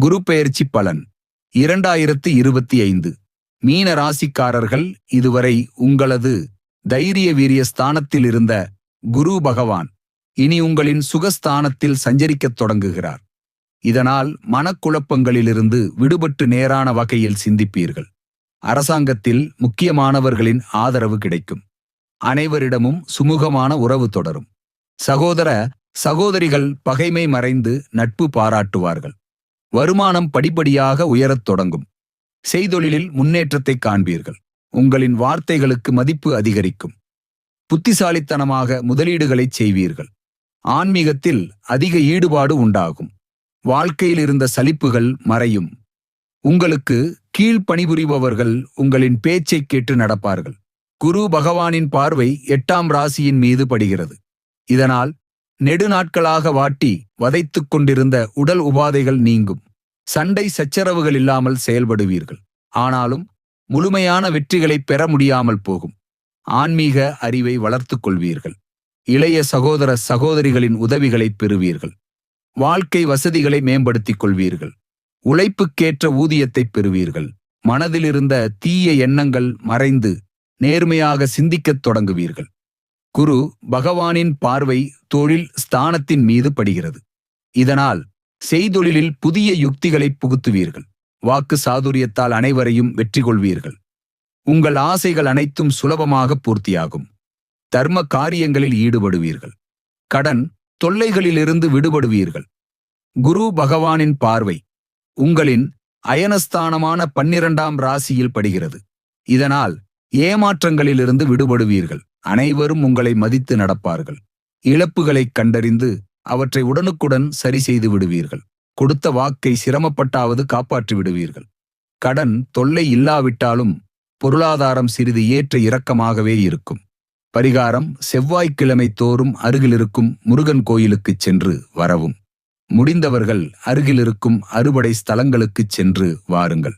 குரு பெயர்ச்சி பலன். இரண்டாயிரத்து இருபத்தி ஐந்து. மீன ராசிக்காரர்கள் இதுவரை உங்களது தைரிய வீரிய ஸ்தானத்தில் இருந்த குரு பகவான் இனி உங்களின் சுகஸ்தானத்தில் சஞ்சரிக்கத் தொடங்குகிறார். இதனால் மனக்குழப்பங்களிலிருந்து விடுபட்டு நேரான வகையில் சிந்திப்பீர்கள். அரசாங்கத்தில் முக்கியமானவர்களின் ஆதரவு கிடைக்கும். அனைவரிடமும் சுமூகமான உறவு தொடரும். சகோதர சகோதரிகள் பகைமை மறைந்து நட்பு பாராட்டுவார்கள். வருமானம் படிப்படியாக உயரத் தொடங்கும். செய்தொழிலில் முன்னேற்றத்தை காண்பீர்கள். உங்களின் வார்த்தைகளுக்கு மதிப்பு அதிகரிக்கும். புத்திசாலித்தனமாக முதலீடுகளைச் செய்வீர்கள். ஆன்மீகத்தில் அதிக ஈடுபாடு உண்டாகும். வாழ்க்கையில் இருந்த சலிப்புகள் மறையும். உங்களுக்கு கீழ் பணிபுரிபவர்கள் உங்களின் பேச்சைக் கேட்டு நடப்பார்கள். குரு பகவானின் பார்வை எட்டாம் ராசியின் மீது படுகிறது. இதனால் நெடுநாட்களாக வாட்டி வதைத்துக் கொண்டிருந்த உடல் உபாதைகள் நீங்கும். சண்டை சச்சரவுகள் இல்லாமல் செயல்படுவீர்கள். ஆனாலும் முழுமையான வெற்றிகளை பெற முடியாமல் போகும். ஆன்மீக அறிவை வளர்த்துக் கொள்வீர்கள். இளைய சகோதர சகோதரிகளின் உதவிகளை பெறுவீர்கள். வாழ்க்கை வசதிகளை மேம்படுத்திக் கொள்வீர்கள். உழைப்புக்கேற்ற ஊதியத்தை பெறுவீர்கள். மனதிலிருந்த தீய எண்ணங்கள் மறைந்து நேர்மையாக சிந்திக்கத் தொடங்குவீர்கள். குரு பகவானின் பார்வை தொழில் ஸ்தானத்தின் மீது படுகிறது. இதனால் செய்தொழிலில் புதிய யுக்திகளை புகுத்துவீர்கள். வாக்கு சாதுரியத்தால் அனைவரையும் வெற்றி கொள்வீர்கள். உங்கள் ஆசைகள் அனைத்தும் சுலபமாக பூர்த்தியாகும். தர்ம காரியங்களில் ஈடுபடுவீர்கள். கடன் தொல்லைகளிலிருந்து விடுபடுவீர்கள். குரு பகவானின் பார்வை உங்களின் அயனஸ்தானமான பன்னிரண்டாம் ராசியில் படுகிறது. இதனால் ஏமாற்றங்களிலிருந்து விடுபடுவீர்கள். அனைவரும் உங்களை மதித்து நடப்பார்கள். இழப்புகளைக் கண்டறிந்து அவற்றை உடனுக்குடன் சரி செய்து விடுவீர்கள். கொடுத்த வாக்கை சிரமப்பட்டாவது காப்பாற்றி விடுவீர்கள். கடன் தொல்லை இல்லாவிட்டாலும் பொருளாதாரம் சிறிது ஏற்ற இறக்கமாகவே இருக்கும். பரிகாரம் செவ்வாய்க்கிழமை தோறும் அருகிலிருக்கும் முருகன் கோயிலுக்குச் சென்று வரவும். முடிந்தவர்கள் அருகிலிருக்கும் அறுபடை ஸ்தலங்களுக்குச் சென்று வாருங்கள்.